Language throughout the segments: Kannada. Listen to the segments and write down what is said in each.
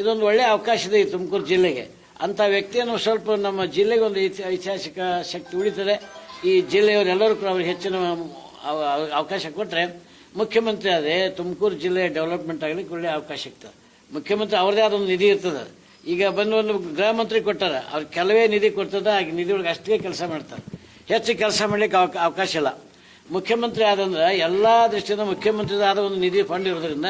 ಇದೊಂದು ಒಳ್ಳೆಯ ಅವಕಾಶ ಇದೆ ಈ ತುಮಕೂರು ಜಿಲ್ಲೆಗೆ. ಅಂತ ವ್ಯಕ್ತಿಯನ್ನು ಸ್ವಲ್ಪ ನಮ್ಮ ಜಿಲ್ಲೆಗೆ ಒಂದು ಐತಿ- ಐತಿಹಾಸಿಕ ಶಕ್ತಿ ಉಳಿತದೆ. ಈ ಜಿಲ್ಲೆಯವರೆಲ್ಲರೂ ಕೂಡ ಅವ್ರಿಗೆ ಹೆಚ್ಚಿನ ಅವ- ಅವ- ಅವಕಾಶ ಕೊಟ್ಟರೆ ಮುಖ್ಯಮಂತ್ರಿ ಆದರೆ ತುಮಕೂರು ಜಿಲ್ಲೆ ಡೆವಲಪ್ಮೆಂಟ್ ಆಗಲಿಕ್ಕೆ ಒಳ್ಳೆಯ ಅವಕಾಶ ಸಿಗ್ತದೆ. ಮುಖ್ಯಮಂತ್ರಿ ಅವ್ರದೇ ಆದ ಒಂದು ನಿಧಿ ಇರ್ತದೆ. ಈಗ ಬಂದು ಒಂದು ಗೃಹ ಮಂತ್ರಿ ಕೊಟ್ಟಾರೆ, ಅವ್ರು ಕೆಲವೇ ನಿಧಿ ಕೊಡ್ತದೆ ಆ ನಿಧಿ ಒಳಗೆ ಅಷ್ಟೇ ಕೆಲಸ ಮಾಡ್ತಾರೆ. ಹೆಚ್ಚು ಕೆಲಸ ಮಾಡಲಿಕ್ಕೆ ಅವಕ- ಅವಕಾಶ ಇಲ್ಲ. ಮುಖ್ಯಮಂತ್ರಿ ಆದಂದ್ರೆ ಎಲ್ಲ ದೃಷ್ಟಿಯಿಂದ ಮುಖ್ಯಮಂತ್ರಿ ಆದ ಒಂದು ನಿಧಿ ಫಂಡ್ ಇರೋದ್ರಿಂದ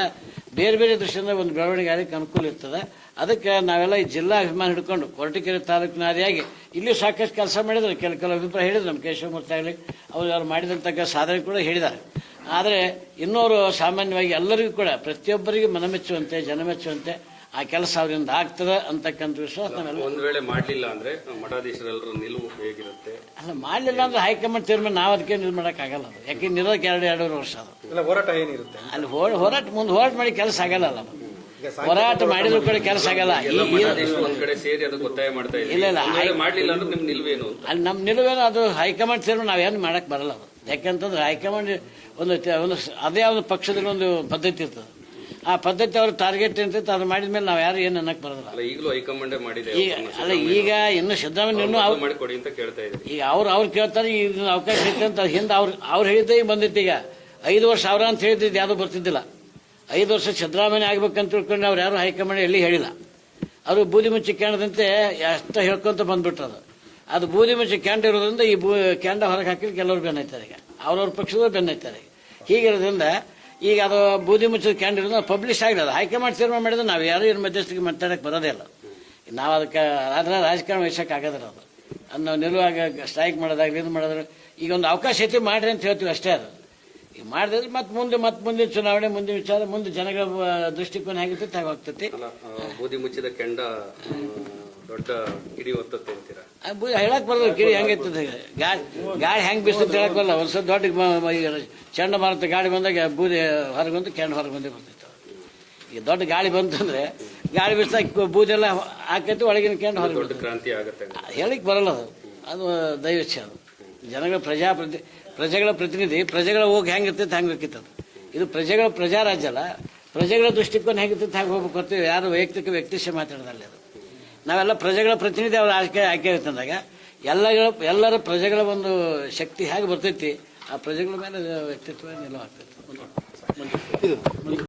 ಬೇರೆ ಬೇರೆ ದೃಷ್ಟಿಯಿಂದ ಒಂದು ಬೆಳವಣಿಗೆ ಆಗಲಿಕ್ಕೆ ಅನುಕೂಲ ಇರ್ತದೆ. ಅದಕ್ಕೆ ನಾವೆಲ್ಲ ಈ ಜಿಲ್ಲಾ ಅಭಿಮಾನ ಹಿಡ್ಕೊಂಡು ಕೊರಟಗೆರೆ ತಾಲೂಕಿನ ಇಲ್ಲಿ ಸಾಕಷ್ಟು ಕೆಲಸ ಮಾಡಿದ್ರು ಕೆಲ ಕೆಲವು ಅಭಿಪ್ರಾಯ ಹೇಳಿದ್ರು ನಮ್ಮ ಕೇಶವಮೂರ್ತಿ ಆಗಲಿ, ಅವರು ಅವ್ರು ಮಾಡಿದಂಥ ಸಾಧನೆ ಕೂಡ ಹೇಳಿದ್ದಾರೆ. ಆದರೆ ಇನ್ನೋರು ಸಾಮಾನ್ಯವಾಗಿ ಎಲ್ಲರಿಗೂ ಕೂಡ ಪ್ರತಿಯೊಬ್ಬರಿಗೂ ಮನಮೆಚ್ಚುವಂತೆ, ಜನಮೆಚ್ಚುವಂತೆ ಆ ಕೆಲಸ ಅವರಿಂದ ಆಗ್ತದೆ ಅಂತಕ್ಕಂಥ ವಿಶ್ವಾಸ ನಾವೆಲ್ಲ ಒಂದು ವೇಳೆ ಮಾಡಲಿಲ್ಲ ಅಂದ್ರೆ ಮಠಾಧೀಶರೆಲ್ಲರ ನಿಲುವು ಹೇಗಿರುತ್ತೆ? ಅಲ್ಲ ಮಾಡಲಿಲ್ಲ ಅಂದ್ರೆ ಹೈಕಮಾಂಡ್ ತೀರ್ಮಾನ ನಾವು ಅದಕ್ಕೆ ಇದು ಮಾಡೋಕ್ಕಾಗಲ್ಲ ಅದು. ಯಾಕೆ ನಿರೋಧಕ್ಕೆ ಎರಡು ಎರಡೂವರೆ ವರ್ಷ ಅದು. ಇಲ್ಲ ಹೋರಾಟ ಏನಿರುತ್ತೆ? ಅಲ್ಲಿ ಹೋರಾಟ ಮುಂದೆ ಹೋರಾಟ ಮಾಡಿ ಕೆಲಸ ಆಗಲ್ಲ ಅಲ್ಲ. ಹೋರಾಟ ಮಾಡಿದ್ರು ಕೂಡ ಕೆಲಸ ಆಗಲ್ಲ. ಈ- ಎಲ್ಲ ಈ- ಒಂದ್ ಕಡೆ ಸೇರಿ ಅದಕ್ಕೆ ಒತ್ತಾಯ ಮಾಡ್ತಾ ಇಲ್ಲ, ಇಲ್ಲ, ಮಾಡಲಿಲ್ಲ ಅಂದ್ರೆ ನಿಮ್ಮ ನಿಲುವೇನು ಅಂತ? ಅಲ್ಲಿ ನಮ್ಮ ನಿಲುವೇನು ಅದು ಹೈಕಮಾಂಡ್ ತೀರ್ಮಾನ ಏನು ಮಾಡಕ್ ಬರಲ್ಲ ಅದು. ಯಾಕಂತಂದ್ರೆ ಹೈಕಮಾಂಡ್ ಒಂದು ಒಂದು ಅದೇ ಒಂದು ಪಕ್ಷದಲ್ಲಿ ಒಂದು ಪದ್ಧತಿ ಇರ್ತದೆ. ಆ ಪದ್ಧತಿ ಅವ್ರ ಟಾರ್ಗೆಟ್ ಇರ್ತೈತೆ ಅದು ಮಾಡಿದ ಮೇಲೆ ನಾವು ಯಾರು ಏನು ಅನ್ನಕ್ಕೆ ಬರೋದಿಲ್ಲ. ಅಲ್ಲ ಈಗಲೂ ಹೈಕಮಾಂಡೇ ಮಾಡಿದೆ ಈಗ ಅಲ್ಲ ಈಗ ಇನ್ನು ಸಿದ್ದರಾಮಯ್ಯ ಇನ್ನೂ ಅವ್ರು ಮಾಡಿಕೊಡಿ ಅಂತ ಕೇಳ್ತಾ ಇದ್ದೀವಿ ಈಗ ಅವ್ರು ಅವ್ರು ಕೇಳ್ತಾರೆ ಈಗ ಅವಕಾಶ ಐತೆ ಅಂತ ಹಿಂದೆ ಅವ್ರು ಅವ್ರು ಹೇಳಿದ್ದೆ ಈಗ ಬಂದಿತ್ತು ಈಗ. ಐದು ವರ್ಷ ಅವ್ರ ಅಂತ ಹೇಳಿದ್ದು ಯಾವುದು ಬರ್ತಿದ್ದಿಲ್ಲ. ಐದು ವರ್ಷ ಸಿದ್ದರಾಮಯ್ಯ ಆಗ್ಬೇಕಂತ ತಿಳ್ಕೊಂಡು ಅವ್ರು ಯಾರು ಹೈಕಮಾಂಡ್ ಎಲ್ಲಿ ಹೇಳಿಲ್ಲ. ಅವರು ಬೂದಿ ಮುಚ್ಚಿ ಕ್ಯಾಂಡದಂತೆ ಅಷ್ಟ ಹೇಳ್ಕೊಂತ ಬಂದ್ಬಿಟ್ರು ಅದು ಅದು ಬೂದಿ ಮುಚ್ಚಿ ಕ್ಯಾಂಡ ಇರೋದ್ರಿಂದ ಈ ಬೂ ಕ್ಯಾಂಡ ಹೊರಗೆ ಹಾಕಿದ್ರೆ ಕೆಲವರು ಬೆನ್ನೈತಾರೆ ಈಗ. ಅವ್ರವ್ರ ಪಕ್ಷದವ್ರು ಬೆನ್ನೈತಾರೆ ಈಗ. ಹೀಗಿರೋದ್ರಿಂದ ಈಗ ಅದು ಬೂದಿ ಮುಚ್ಚಿದ ಕ್ಯಾಂಡ ಪಬ್ಲಿಷ್ ಪಬ್ಲಿಷ್ ಅದು ಹೈಕಮಾಂಡ್ ತೀರ್ಮಾನ ಮಾಡಿದ್ರೆ ನಾವು ಯಾರು ಇವ್ರ ಮಧ್ಯಸ್ಥಿಗೆ ಮಾತಾಡಕ್ಕೆ ಬರೋದೇ ಇಲ್ಲ. ನಾವು ಅದಕ್ಕೆ ಆದರೆ ರಾಜಕಾರಣ ವಹಿಸೋಕೆ ಆಗೋದಿಲ್ಲ ಅದು. ಅದು ನಾವು ನಿಲ್ಲುವಾಗ ಸ್ಟ್ರೈಕ್ ಮಾಡೋದಾಗಲಿ ಇದು ಮಾಡೋದ್ರೆ ಈಗ ಒಂದು ಅವಕಾಶ ಐತಿ ಮಾಡಿರಿ ಅಂತ ಹೇಳ್ತೀವಿ ಅಷ್ಟೇ ಅದು. ಈಗ ಮಾಡಿದ್ರೆ ಮತ್ತೆ ಮುಂದೆ ಮತ್ತೆ ಮುಂದಿನ ಚುನಾವಣೆ, ಮುಂದಿನ ವಿಚಾರ, ಮುಂದೆ ಜನಗಳ ದೃಷ್ಟಿಕೋನ ಹೇಗಿರ್ತೈತೆ, ಹಾಗೆ ಹೋಗ್ತೈತಿ. ಬೂದಿ ಮುಚ್ಚಿದ ಕೆಂಡ ದೊಡ್ಡ ಕಿಡಿ ಒತ್ತತ್ತೆ ಅಂತೀರಾ? ಹೇಳಕ್ ಬರಲ್ಲ ಕಿಡಿ ಹೆಂಗೈತದೆ ಗಾಳಿ ಗಾಳಿ ಹೆಂಗ್ ಬೀಸ್ತೈತೆ ಹೇಳಕ್ ಬರಲ್ಲ. ಒಂದು ಸ್ವಲ್ಪ ದೊಡ್ಡ ಚಂಡ ಮಾರುತ ಚಂಡಮಾರುತ ಗಾಳಿ ಬಂದಾಗ ಬೂದಿ ಹೊರಗೆ ಬಂದು ಕೆಂಡ ಹೊರಗೆ ಬಂದೇ ಬರ್ತೈತೆ. ಈಗ ದೊಡ್ಡ ಗಾಳಿ ಬಂತಂದ್ರೆ ಗಾಳಿ ಬೀಸ್ದಾಗ ಬೂದೆಲ್ಲ ಹಾಕೈತಿ ಒಳಗಿನ ಕೆಂಡ ಹೊರಗೆ ದೊಡ್ಡ ಕ್ರಾಂತಿ ಆಗುತ್ತೆ. ಹೇಳಿಕ್ ಬರಲ್ಲ ಅದು. ಅದು ದೈವಚ್ಛ ಅದು. ಜನಗಳ ಪ್ರಜಾಪ್ರತಿ ಪ್ರಜೆಗಳ ಪ್ರತಿನಿಧಿ ಪ್ರಜೆಗಳ ಹೋಗಿ ಹೆಂಗಿರ್ತೈತೆ ಹಂಗೆ ಬೇಕಿತ್ತು ಅದು. ಇದು ಪ್ರಜೆಗಳ ಪ್ರಜಾರಾಜ್ಯ ಅಲ್ಲ. ಪ್ರಜೆಗಳ ದೃಷ್ಟಿಕೋನ ಹೇಗಿರ್ತೈತೆ ಹಾಗೆ ಹೋಗ್ಬೇಕು ಯಾರು ವೈಯಕ್ತಿಕ ವ್ಯಕ್ತಿಶ ಮಾತಾಡೋದಲ್ಲ ಅದು. ನಾವೆಲ್ಲ ಪ್ರಜೆಗಳ ಪ್ರತಿನಿಧಿ ಅವ್ರ ಆಯ್ಕೆ ಆಯ್ಕೆ ಅಂತಂದಾಗ ಎಲ್ಲ ಎಲ್ಲರ ಪ್ರಜೆಗಳ ಒಂದು ಶಕ್ತಿ ಹೇಗೆ ಬರ್ತೈತಿ, ಆ ಪ್ರಜೆಗಳ ಮೇಲೆ ವ್ಯಕ್ತಿತ್ವ ನಿಲುವಾಗ್ತೈತಿ